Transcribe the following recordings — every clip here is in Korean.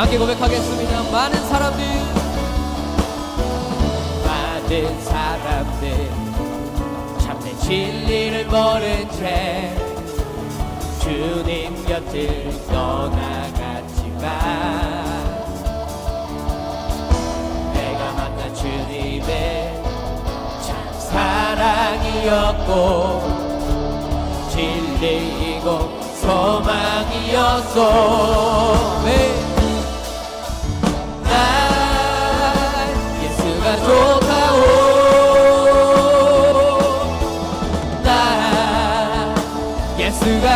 함께 고백하겠습니다. 많은 사람들, 많은 사람들 참된 진리를 모른 채 주님 곁을 떠나갔지만 내가 만난 주님의 참 사랑이었고 진리이고 소망이었소 네.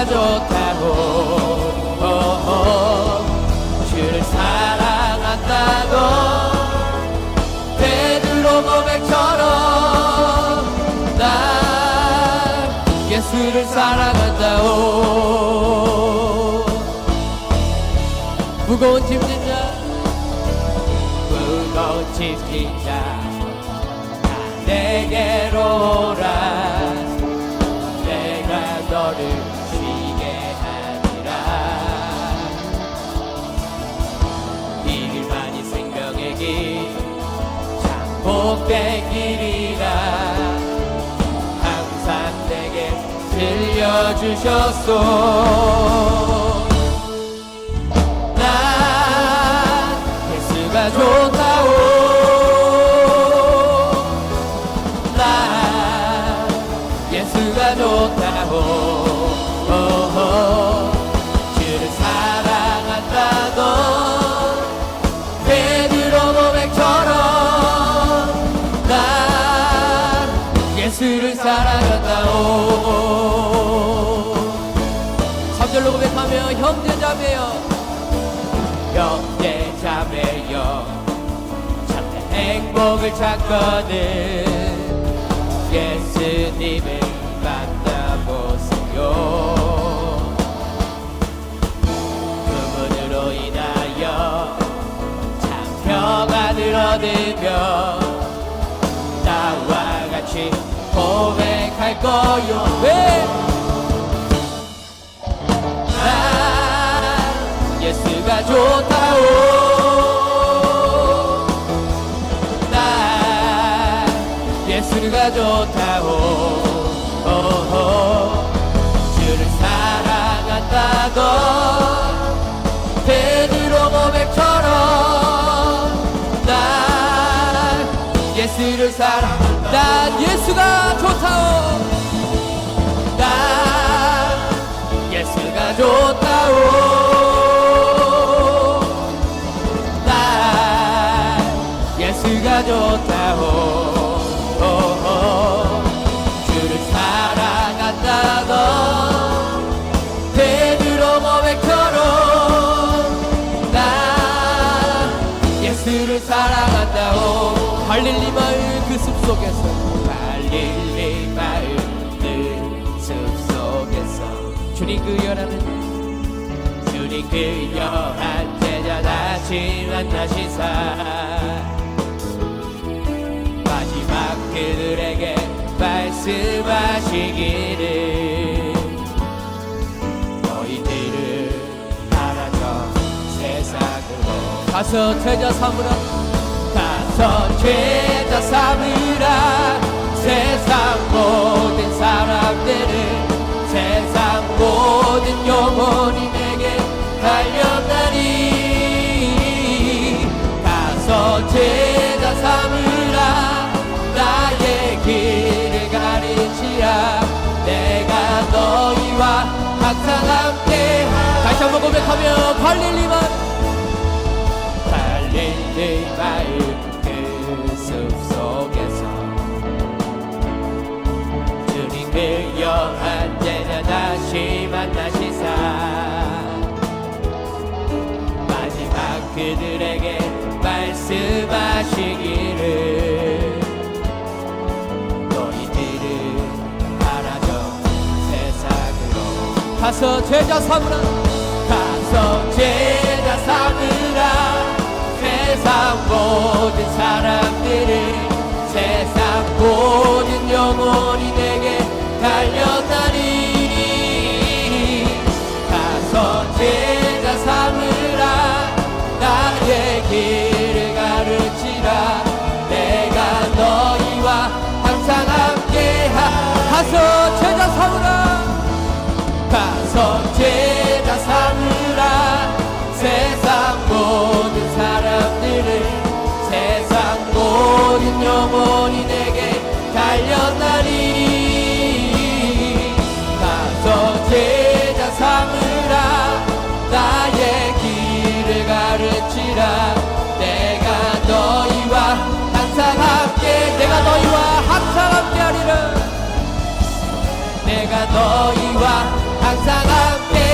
예수가 좋다오 주를 사랑한다고. 베드로 고백처럼 난 예수를 사랑한다오. 무거운 짐진 자, 무거운 짐진 자 내게 주셨소. 좋다오. 난 예수가 좋다오. 주를 사랑한다고. 베드로 고백처럼 난 예수를 사랑한다오 자매여, 형제 자매여 참된 행복을 찾거든. 예수님을 만나보세요. 그분으로 인하여 참 평안을 얻으며 나와 같이 고백할 거요. 왜? 좋다오 난 예수가 좋다오 오호. 주를 사랑한다고 베드로 고백처럼 난 예수를 사랑 난 예수가 좋다오. 난 예수가 좋다오 예수가 좋다오. 오호. 주를 사랑한다고 베드로 고백처럼 난 예수를 사랑한다오. 갈릴리 마을 그 숲속에서 갈릴리 마을 그 숲속에서. 주님 그 연하는 주님 그 여한 제자 다시 만나시사 말씀하시기를. 너희들을 알아서 세상으로. 가서 제자 삼으라. 가서 죄자 삼으라 고백하며 갈릴리 마을 달릴리 마을 그 숲속에서. 주님 그 영한 제자 다시 만나시사. 마지막 그들에게 말씀하시기를. 너희들은 알아줘 세상으로. 가서 제자 삼으라. 가서 제자 삼으라. 세상 모든 사람들을 세상 모든 영혼이 내게 달렸다니. 가서 제자 삼으라. 나의 길을 가르치라. 내가 너희와 항상 함께하소 제자 삼으라. 나의 길을 가르치라. 내가 너희와 항상 함께 내가 너희와 항상 함께 하리라. 내가 너희와 항상 함께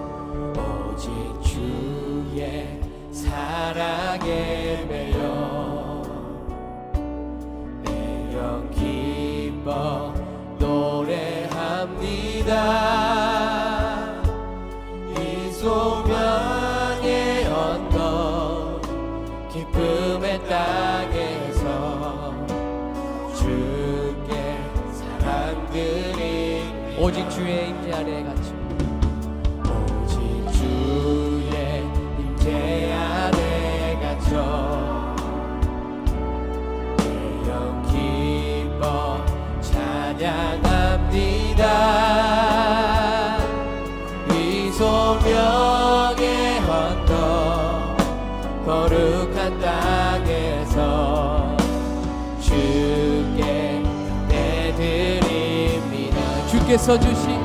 사랑의 매 찬양합니다. 이 소명의 언덕 거룩한 땅에서 주께 내드립니다. 주께서 주신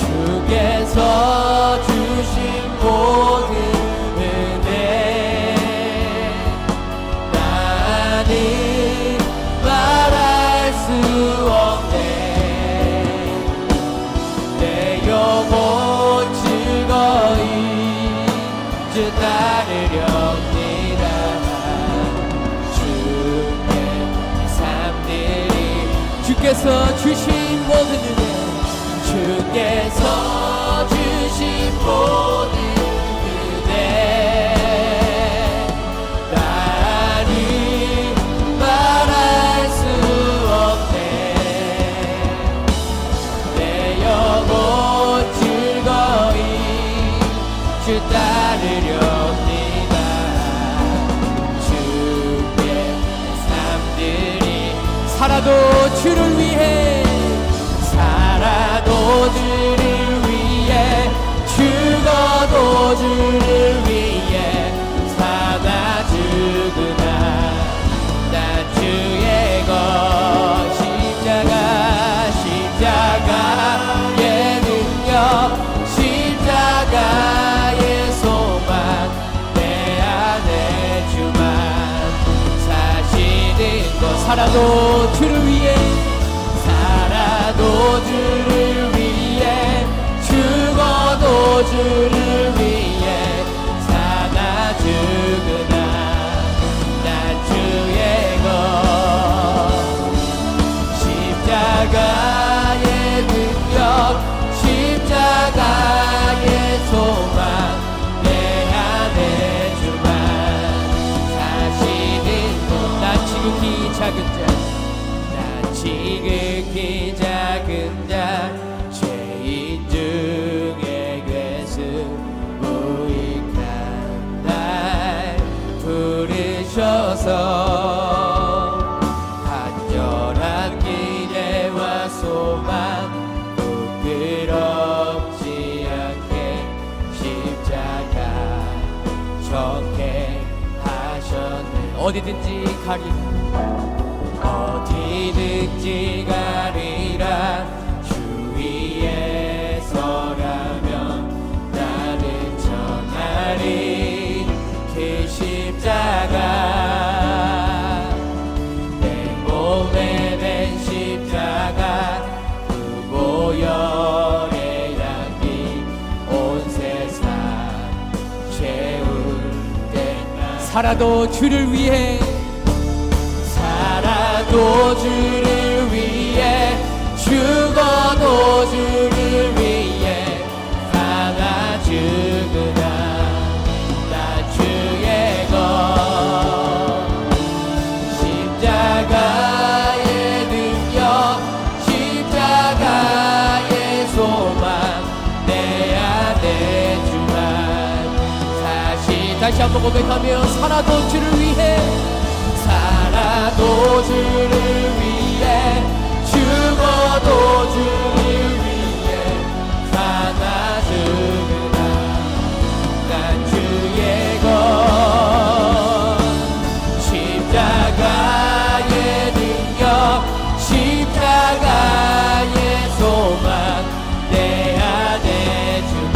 주께서 주 주께서 주신 모든 은혜 주께서 주신 모든 은혜. 살아도 주를 위해 살아도 주를 위해 죽어도 주를 어디든지 가리. 어디든지 가리 살아도 주를 위해 살아도 주를 위해 죽어도 주를 한번 고백하며 살아도 주를 위해 살아도 주를 위해 죽어도 주를 위해 사나 죽으나 난 주의 것. 십자가의 능력 십자가의 소망 내 안에 주만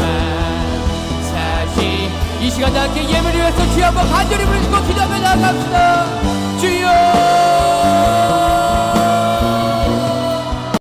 사실 이 시간 다 함께 주여 한번 간절히 부르시고 기도하며 나아갑시다. 주여